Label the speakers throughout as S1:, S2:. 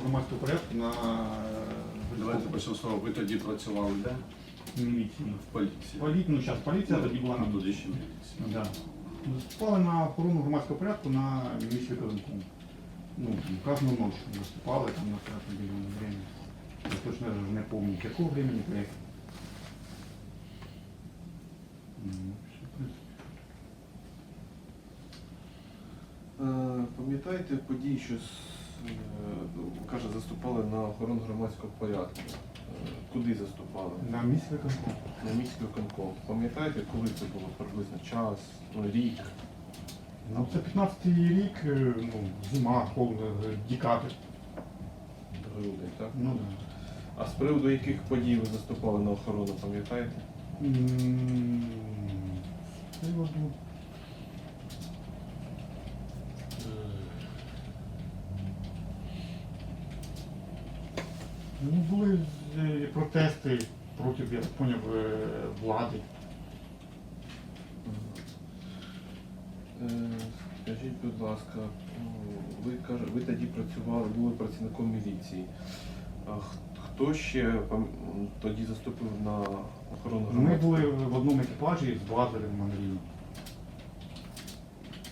S1: Громадського порядку на
S2: Давайте почнемо з того. Ви тоді працювали де?
S1: міліції.
S2: В поліції.
S1: Полі... Ну, зараз поліція тоді була на
S2: Ну, тоді ще міліція.
S1: Да. Виступали на охорону громадського порядку на міліції Казанку. Ну, кожну ночь виступали там на определенное время. Я точно даже не помню, какого времени проект. Ну, все, в принципе.
S3: Е, Пам'ятаєте події, що з- ну, каже, заступали на охорону громадського порядку? Е, Куди заступали?
S1: На місці виконку.
S3: На міський виконком. Пам'ятаєте, коли це було приблизно час, ну, рік?
S1: Ну, це 15-й рік, е, ну, зима, холодно, е, декабрь.
S3: Грудень, так?
S1: Ну, да.
S3: А з приводу яких подій ви заступали на охорону, пам'ятаєте?
S1: З приводу. Ну, були е, протести проти, я так поняв, е, влади.
S3: Е, Скажіть, будь ласка, ну, ви, каже- ви тоді працювали, були працівником міліції. А х- хто ще пам- тоді заступив на охорону
S1: Ми були в одному екіпажі з Лазарем Андрієм.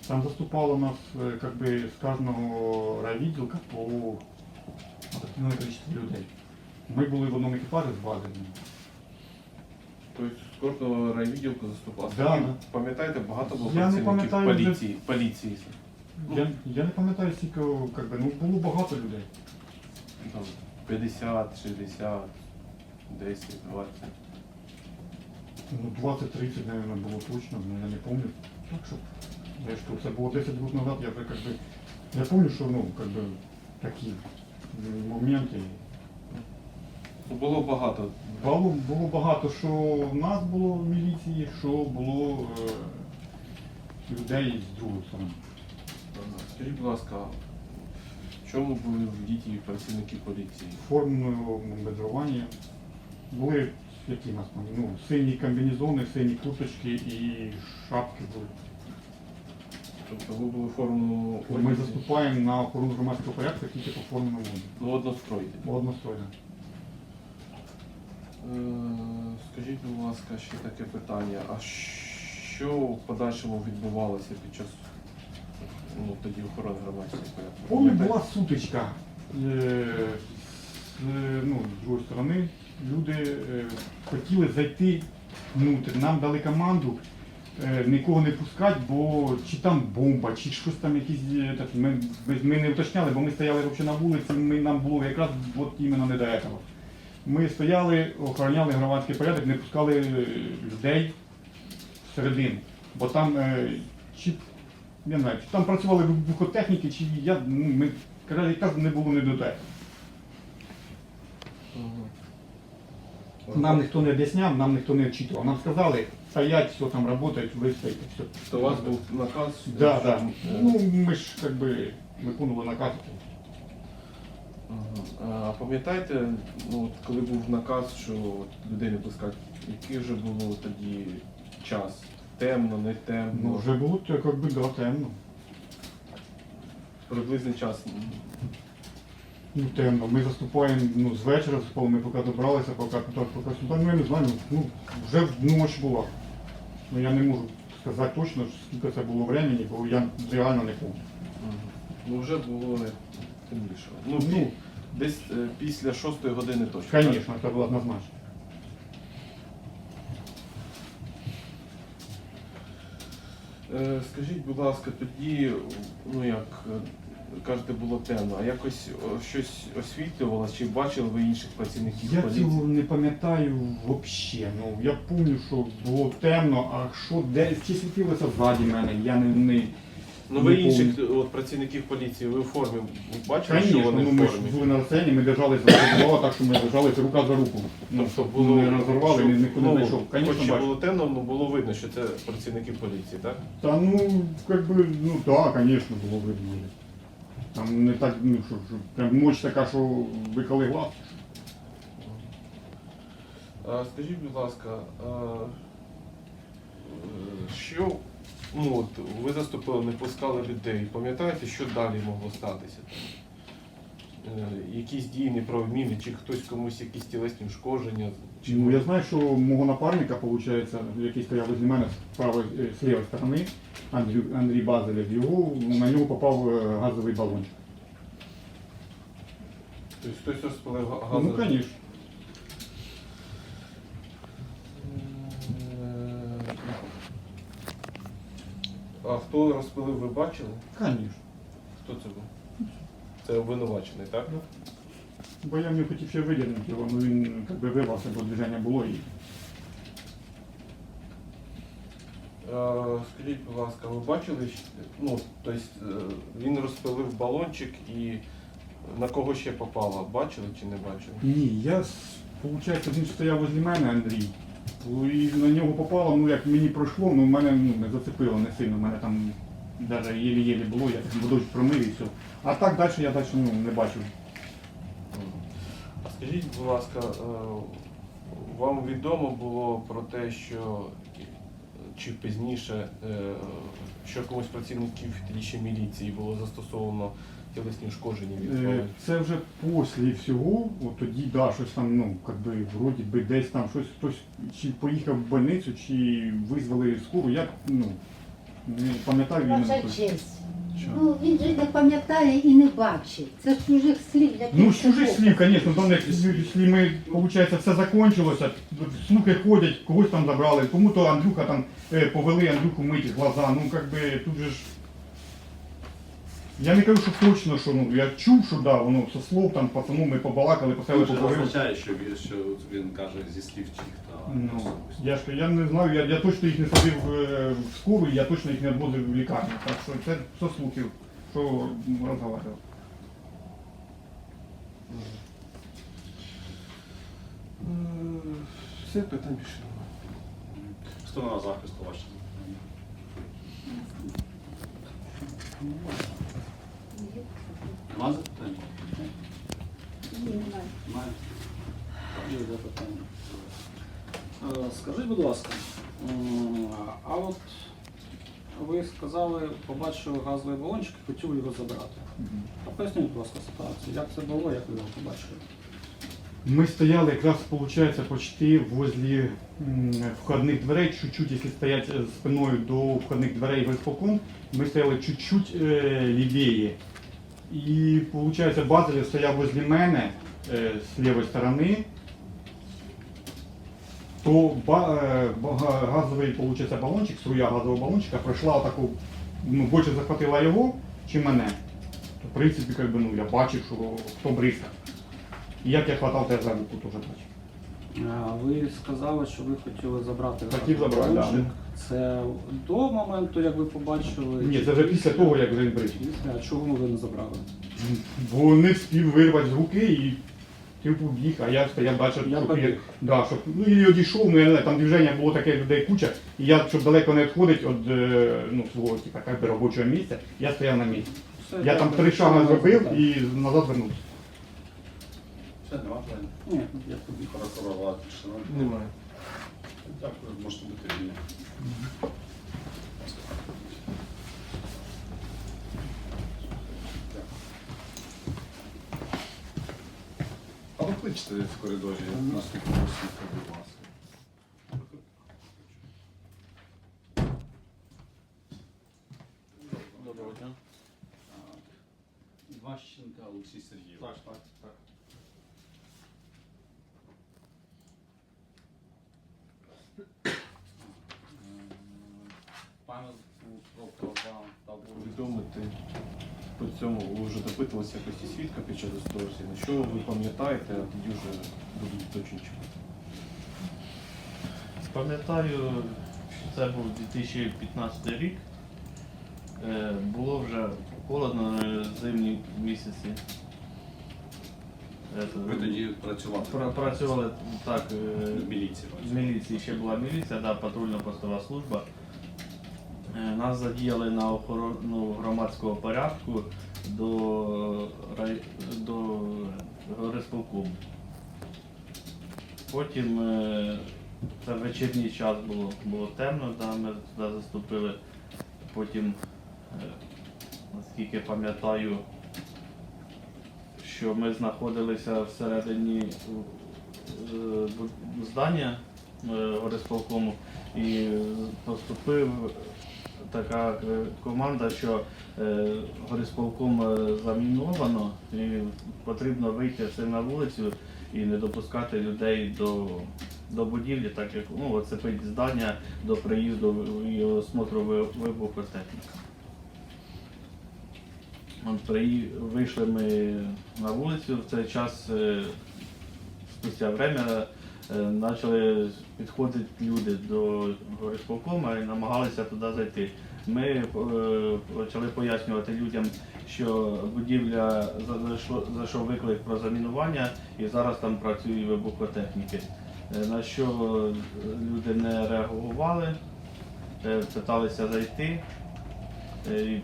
S1: Там заступало нас как бы с каждого райвідділка по определенное количество людей. Ми були в одному екіпажі з Лазарем.
S3: Тобто з кожного райвідділку заступав.
S1: Да,
S3: Скільки,
S1: да.
S3: Пам'ятаєте, багато було
S1: Я не
S3: працівників
S1: пам'ятаю, де-
S3: поліції, поліції. Ну.
S1: Я, я не пам'ятаю скільки, как бы, ну було багато людей.
S3: Там 50, 60, 10, 20.
S1: Ну 20-30, наверное, було точно, но я не помню. Так що, я ж кажу, це було 10 років назад, я вже как бы, я помню, що ну, как бы, такі м, моменти.
S3: Було багато.
S1: Було, було багато, що в нас було в міліції, що було е, людей з другої сторони.
S3: Скажіть, будь ласка, в чому були вдіті працівники поліції?
S1: Формою бедрування були які в нас там, ну, сині комбінезони, сині курточки і шапки були.
S3: Тобто ви були форму
S1: Ми заступаємо на охорону громадського порядку тільки по формі.
S3: Ну, одностройки.
S1: Одностойно.
S3: Е, Скажіть, будь ласка, ще таке питання. А що в подальшому відбувалося під час ну, тоді охорони громадського порядку?
S1: Помню, була сутичка. Е, з, е, ну, з другої сторони, люди е, хотіли зайти внутрь. Нам дали команду е, нікого не пускати, бо чи там бомба, чи щось там якісь. так, Ми, ми, ми не уточняли, бо ми стояли взагалі на вулиці, ми, нам було якраз от іменно не до цього. Ми стояли, охороняли громадський порядок, не пускали е, людей всередину. Бо там е, чи не знаю, чи там працювали вибухотехніки, чи я, ну, ми, якраз не було не до того. Нам ніхто не об'ясняв, нам ніхто не вчитував. Нам сказали, стоять, все там працюють, ви стоїте, все.
S3: То у вас був наказ?
S1: Да, да. Ну, ми ж как би виконували наказ.
S3: А пам'ятаєте, ну, от коли був наказ, що от людей не пускати, який вже було тоді час? Темно, не темно?
S1: Ну, вже було то, як би, да, темно.
S3: Приблизний час.
S1: Ну, темно. Ми заступаємо ну, з вечора, заступали, ми поки добралися, поки поки, поки сюди, ну я не знаю, ну вже ніч була. Ну я не можу сказати точно, скільки це було времени, бо я реально не пам'ятаю.
S3: Ну вже було не темніше. Ну,
S1: Ну,
S3: десь е, після шостої години точно. так?
S1: Звісно, це було однозначно.
S3: Е, Скажіть, будь ласка, тоді, ну як е, кажете, було темно, а якось о, щось освітлювалося, чи бачили ви інших працівників
S1: Я
S3: поліції?
S1: цього не пам'ятаю взагалі. Ну, я пам'ятаю, що було темно, а що де чи світилося ззаді мене, я не. не...
S3: Ну ви інших от, працівників поліції, ви в формі бачили, що
S1: Конечно,
S3: вони
S1: ну,
S3: в
S1: ми ж
S3: формі?
S1: були на сцені, ми держалися за голову, так що ми держалися рука за руку. Ну,
S3: Тобто було
S1: не розорвали,
S3: щоб-
S1: ні- ніхто не
S3: ну,
S1: знайшов.
S3: Хоч
S1: Звісно,
S3: і
S1: бачу.
S3: було темно, але було видно, що це працівники поліції, так?
S1: Та ну, как бы, ну так, звісно, було видно. Там не так, ну, що, що прям ніч така, що виколи глаз.
S3: А, скажіть, будь ласка, а, е, що ну, от, ви заступили, не пускали людей. Пам'ятаєте, що далі могло статися? е, якісь дії неправомірні, чи хтось комусь якісь тілесні ушкодження? Чи
S1: Ну, я знаю, що мого напарника, виходить, який стояв возле мене з правої е, з лівої сторони, Андрій, Андрій Базелєв, його, на нього попав е, газовий балончик.
S3: Тобто хтось розпалив га-
S1: Ну,
S3: газовий?
S1: звісно.
S3: А хто розпилив, ви бачили?
S1: Звісно.
S3: Хто це був? Це обвинувачений, так?
S1: Бо я в нього хотів ще видірнути його, ну він як би вирвався, бо движення було і.
S3: Е, Скажіть, будь ласка, ви бачили, ну, тобто е, він розпилив балончик і на кого ще попало? Бачили чи не бачили?
S1: Ні, я, виходить, він стояв возле мене, Андрій. І на нього попало, ну як мені пройшло, ну мене ну, не зацепило не сильно, мене там навіть єлі-єлі було, я водою промив і все. А так далі я далі ну, не бачив.
S3: Скажіть, будь ласка, е, вам відомо було про те, що чи пізніше, е, що комусь працівників тоді ще міліції було застосовано тілесні ушкодження від
S1: Е. Це вже після всього, от тоді, да, щось там, ну, как би, вроді би десь там щось, хтось чи поїхав в больницю, чи визвали скору, я ну, не пам'ятаю іменно.
S4: Ну, він же не пам'ятає і не бачить. Це з чужих слів. для
S1: Ну, з чужих слів, звісно, там, як, якщо ми, виходить, все закончилося, слухи ходять, когось там забрали, кому-то Андрюха там е, повели Андрюху мити глаза, ну, би, тут же ж... Я не кажу, що точно, що, ну, я чув, що да, воно со слов, там, пацану, ми побалакали, поставили
S2: Це не
S1: поговорили.
S2: означає, що він, що він каже зі слів чиїх-то
S1: Ну, я ж я не знаю, я, я точно їх не садив е, в школу, і я точно їх не відвозив в лікарню. Так що це все слухів, що розговорював.
S3: Е, Все, питань більше немає.
S2: Сторона захисту ваша. Нема запитань?
S4: Ні, немає.
S2: Немає.
S5: Є запитання. Е, Скажіть, будь ласка, а от ви сказали, побачили газовий балончик і хотіли його забрати. А поясніть, будь ласка, ситуацію. Як це було, як ви його побачили?
S1: Ми стояли якраз, виходить, почти возле м, входних дверей, чуть-чуть, якщо стоять е, спиною до входних дверей в исполком, ми стояли чуть-чуть е, лівіє. І, виходить, Базель стояв возле мене э, з лівої сторони, то ба, э, газовый получается баллончик, струя газового балончика пройшла отаку, ну, більше захватила його, чи мене. То, в принципі, как бы, ну, я бачив, що хто бризкав. І як я хватав тебе за руку, теж бачив.
S5: Е, Ви сказали, що ви хотіли забрати
S1: Хотів забрати, да.
S5: Це до моменту, як ви побачили?
S1: Ні, це вже після того, як вже він бризкав.
S5: Після, а чого ви не забрали?
S1: Бо не встиг вирвати з руки і ти побіг, а я стояв далі.
S5: Я
S1: щоб
S5: побіг.
S1: да, щоб, ну і одійшов, ну я не знаю, там движення було таке людей куча, і я, щоб далеко не відходити від е, ну, свого типа, як би, робочого місця, я стояв на місці.
S5: Все,
S1: Я там
S5: дякую.
S1: три шага зробив і назад вернувся.
S2: Все, нема питань?
S5: Ні, я побіг.
S2: Прокурора пішла.
S3: Немає.
S2: Дякую, можете бути вільні. А покличте в коридорі наступного свідка, будь ласка.
S5: Доброго дня.
S2: Ващенка Олексій Сергійович.
S1: так, так.
S5: Про права та
S3: Повідомити по цьому, ви вже допитувалися якості свідка під час розслідування. Що ви пам'ятаєте, а тоді вже будуть уточнюючи.
S6: Пам'ятаю, це був 2015 рік. Е, Було вже холодно е, зимні місяці. Е,
S2: Ви тоді працювали
S6: пра- працювали так. е,
S2: в міліції.
S6: В міліції ще була міліція, да, патрульно-постова служба. Е, Нас задіяли на охорону громадського порядку до, рай... до горисполкому. Потім е, це вечірній час було, було темно, да, ми туди заступили. Потім, е, наскільки пам'ятаю, що ми знаходилися всередині здання горисполкому і поступив така е, команда, що е, горисполком е, заміновано і потрібно вийти все на вулицю і не допускати людей до, до будівлі, так як ну, оцепить здання до приїзду і осмотру ви- вибухотехніки. Вийшли ми на вулицю в цей час, спустя время почали підходити люди до горисполкома і намагалися туди зайти. Ми е, почали пояснювати людям, що будівля за- зайшов виклик про замінування і зараз там працюють вибухотехніки. Е, На що люди не реагували, е, питалися зайти. Е, І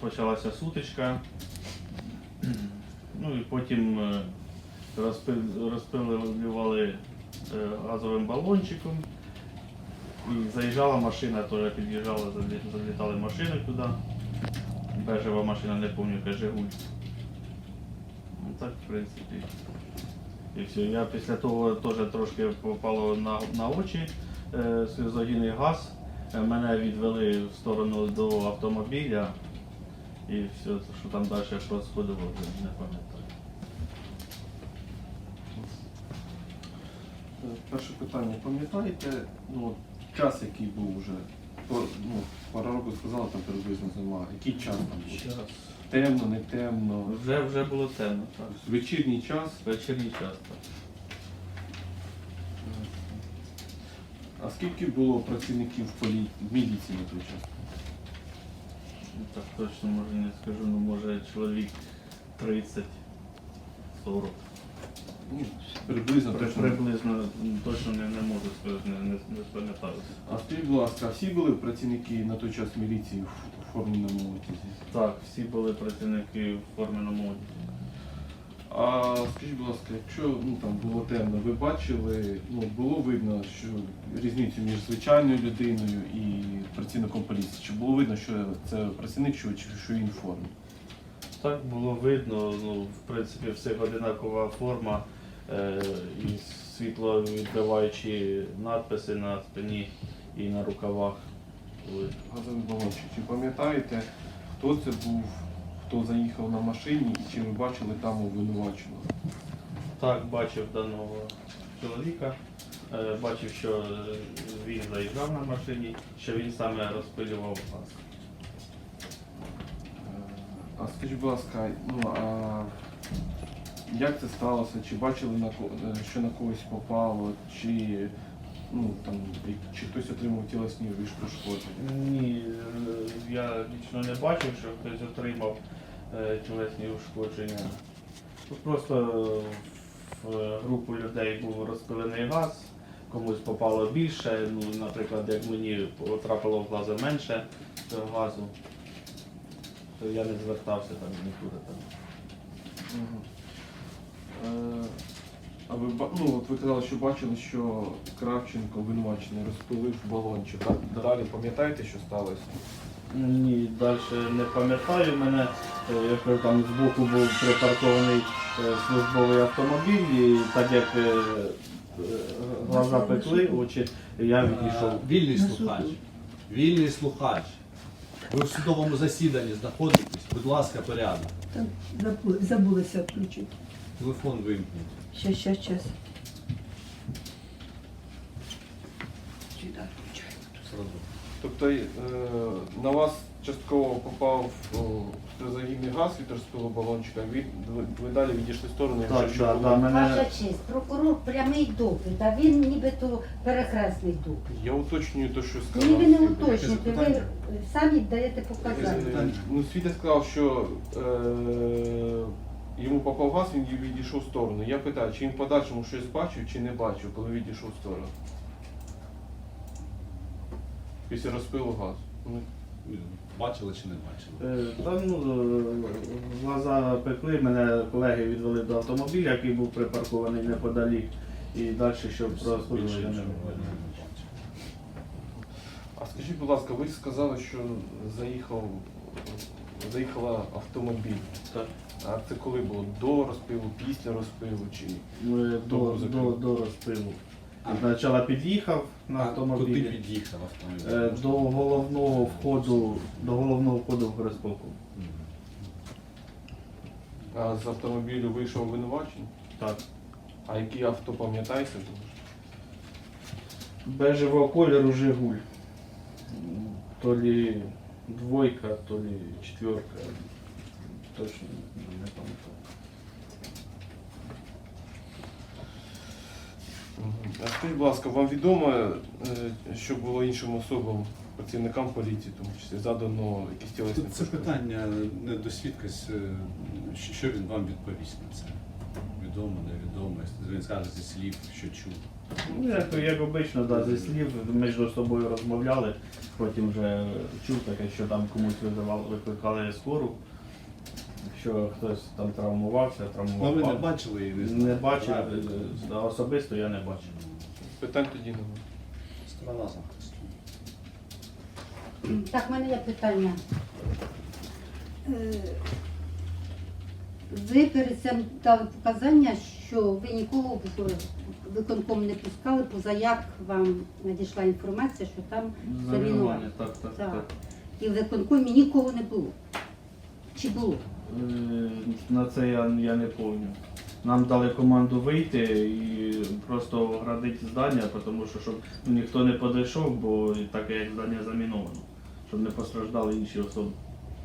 S6: почалася сутичка. Ну і потім е, розпил- розпилювали е, газовим балончиком. І заїжджала машина, теж під'їжджала, залі- залітали машини туди. Бежева машина, не пам'ятаю, Жигуль. Ну так, в принципі. І все. Я після того теж трошки попало на, на очі е, сльозогінний газ. Е, Мене відвели в сторону до автомобіля і все, що там далі розходило, не пам'ятаю.
S3: Е, Перше питання. Пам'ятаєте, ну, час, який був вже? По- Ну, пара року сказала, там приблизно зима. Який час там був? Темно, не темно.
S6: Вже, вже було темно, так.
S3: Вечірній час.
S6: Вечірній час, так.
S3: А скільки було працівників в полі... в міліції на той час?
S6: Ну, Так точно може не скажу, ну може чоловік 30, 40.
S3: Ну, приблизно точно.
S6: Приблизно точно не, не можу сказати, не, не, не спам'ятаю.
S3: А скажіть, будь ласка, всі були працівники на той час міліції в форменому одязі?
S6: Так, всі були працівники в форменому одязі.
S3: А скажіть, будь ласка, якщо ну, там було темно, ви бачили, ну, було видно, що різницю між звичайною людиною і працівником поліції? Чи було видно, що це працівник, що, чи- що він в формі?
S6: Так було видно, ну, в принципі, всіх одинакова форма і світло відбиваючі надписи на спині і на рукавах.
S3: Газовий балончик. Чи пам'ятаєте, хто це був, хто заїхав на машині і чи ви бачили там обвинуваченого?
S6: Так, бачив даного чоловіка, е, бачив, що е, він заїжджав на машині, що він саме розпилював газ.
S3: А скажіть, будь ласка, ну а як це сталося? Чи бачили на е, що на когось попало, чи ну там чи хтось отримав тілесні виш пошкодження?
S6: Ні, е, я лічно не бачив, що хтось отримав е, тілесні ушкодження. Просто в групу людей був розпилений газ, комусь попало більше, ну, наприклад, як мені потрапило в глаза менше цього газу, то я не звертався там нікуди там.
S3: Е, А ви ну от ви казали, що бачили, що Кравченко обвинувачений розпилив балончик. А далі пам'ятаєте, що сталося?
S6: Ні, далі не пам'ятаю. Мене е, я кажу, там збоку був припаркований е, службовий автомобіль, і так як глаза пекли, очі, я відійшов.
S7: Вільний слухач. Вільний слухач. Ви в судовому засіданні знаходитесь. Будь ласка, порядок.
S8: Забу- забулися включити.
S7: Телефон вимкніть.
S8: Щас, щас, щас. Сюди включаю.
S7: Сразу.
S3: Тобто е, на вас частково попав сльозогінний газ від розпилу балончика, ви, ви, ви далі відійшли в сторону, якщо
S6: Так,
S3: що
S6: да,
S3: було.
S6: да, мене
S4: Ваша честь, прокурор прямий допит, а він нібито перехресний допит.
S3: Я уточнюю те, що сказав.
S4: Ні, ви не
S3: Світа.
S4: уточнюєте, ви самі даєте показання.
S3: Е, Ну, Світа сказав, що е, йому попав газ, він відійшов в сторону. Я питаю, чи він в подальшому щось бачив, чи не бачив, коли відійшов в сторону. Після розпилу газу. Ну,
S7: Бачили чи не бачили?
S6: Е, Та ну, е, глаза пекли, мене колеги відвели до автомобіля, який був припаркований неподалік. І далі, щоб розходили, я не
S7: бачили.
S3: А скажіть, будь ласка, ви сказали, що заїхав заїхала автомобіль.
S6: Так.
S3: А це коли було? До розпилу, після розпилу чи
S6: Ми До,
S3: Добре,
S6: до, до розпилу. Спочатку під'їхав на
S7: А куди під'їхав автомобіль?
S6: е, до головного входу, до головного входу в горисполком.
S3: а з автомобілю вийшов винувачений?
S6: Так.
S3: А який авто пам'ятаєте?
S6: Бежевого кольору Жигуль. То лі двойка, то лі четверка. Точно не пам'ятаю.
S3: А скажіть, будь ласка, вам відомо, е, що було іншим особам, працівникам поліції, тому числі, задано якісь тілесні
S7: Тут це
S3: пошкодження?
S7: питання не до свідка, с- що- що він вам відповість на це. Відомо, невідомо. Він скаже зі слів, що чув.
S6: Ну, як, як обично, да, зі слів, ми ж з собою розмовляли, потім вже чув таке, що там комусь визивали, викликали скору, що хтось там травмувався,
S7: Ну
S6: травмував.
S7: ви не бачили і не
S6: Не бачив, е, особисто я не бачив.
S3: Питань тоді немає.
S7: Сторона захисту.
S4: Так, в мене є питання. Е, Ви перед цим дали показання, що ви нікого в виконком не пускали, поза як вам надійшла інформація, що там замінування.
S6: Замінування, так, так,
S4: Так.
S6: так.
S4: І в виконкомі нікого не було. Чи було?
S6: Е, На це я, я не пам'ятаю. Нам дали команду вийти і просто оградити здання, тому що щоб ніхто не подійшов, бо таке як здання заміновано, щоб не постраждали інші особи.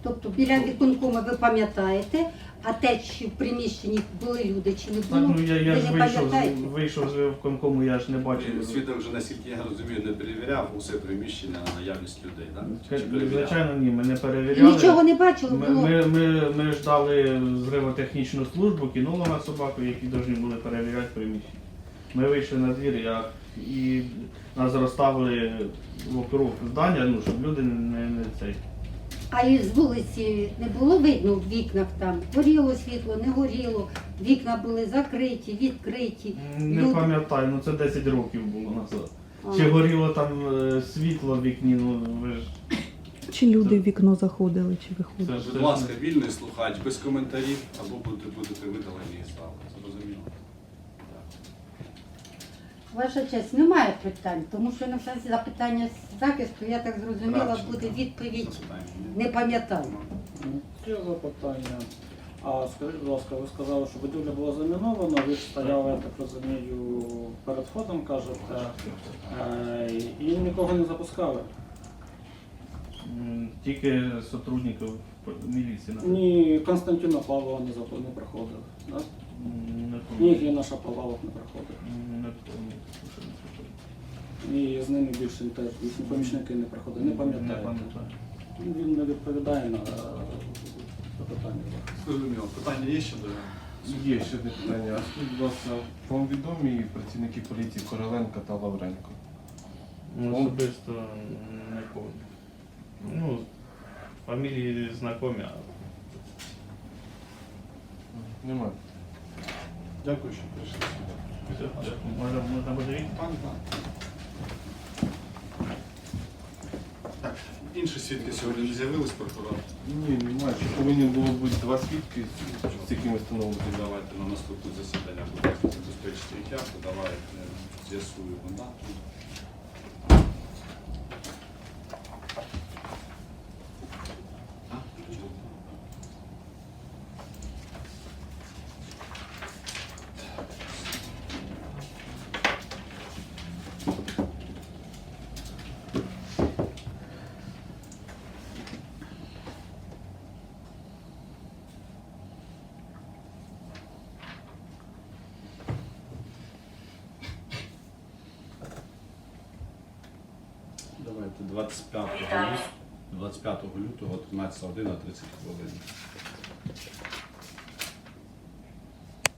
S4: Тобто біля виконкому ви пам'ятаєте, а те, чи в приміщенні були люди, чи не
S6: Так,
S4: було,
S6: ну я, я
S4: ви
S6: ж
S4: не
S6: вийшов,
S4: пам'ятаєте?
S6: з- вийшов з виконкому, я ж не бачив.
S2: Свідок вже, наскільки я розумію, не перевіряв усе приміщення на наявність людей, так? Чи перевіряв?
S6: Звичайно, ні, ми не перевіряли.
S4: Нічого не бачили,
S6: Ми,
S4: було.
S6: ми, ми, ми ждали зривотехнічну службу, кінолога собаку, які повинні були перевіряти приміщення. Ми вийшли на двір я, і нас розставили вокруг здання, ну, щоб люди не, не цей.
S4: А із вулиці не було видно в вікнах там. Горіло світло, не горіло, вікна були закриті, відкриті.
S6: Не
S4: Люди-
S6: пам'ятаю, ну це 10 років було назад.
S4: А.
S6: Чи горіло там е, світло в вікні, ну ви ж.
S8: Чи люди в вікно заходили, чи виходили?
S6: Це,
S2: Будь ласка, вільний слухач, без коментарів, або будете, будете видалені із залу. Зрозуміло.
S4: Ваша честь, немає питань, тому що на всі запитання з захисту, я так зрозуміла,
S2: Кравченко.
S4: буде відповідь
S2: Запитання
S4: не пам'ятаю.
S5: Є запитання. А скажіть, будь ласка, ви сказали, що будівля була замінована, ви ж стояли, я так розумію, перед входом, кажете, е, і нікого не запускали.
S6: м, Тільки сотрудників міліції.
S5: Ні Константина Павлова не запо- не проходили. Да?
S6: М,
S5: Ні. Гіна Шаповалов не проходив.
S6: Не пам'ятаю. що не проходить.
S5: І з ними більше теж їхні помічники не проходили. Не
S6: Не
S5: пам'ятаю.
S6: пам'ятаю.
S5: Він не відповідає на е, запитання.
S2: Зрозуміло. Питання є ще до
S3: Є ще одне питання. А скажіть, будь ласка, вам відомі працівники поліції Короленко та Лавренко?
S6: Ну, Особисто не пам'ятаю. Ну, фамілії знайомі, а
S3: Немає.
S2: Дякую, що прийшли.
S6: все, дякую. Можна, можна буде відповідь?
S2: Пан, пан. Так, інші свідки сьогодні не з'явились, прокурор.
S3: Ні, немає. Чи повинні було бути два свідки, з якими встановити?
S2: Давайте на наступне засідання забезпечити їх я, давайте з'ясую дату. А?
S7: Давайте 25 лютого, 25 лютого, 13 година 30 хвилин.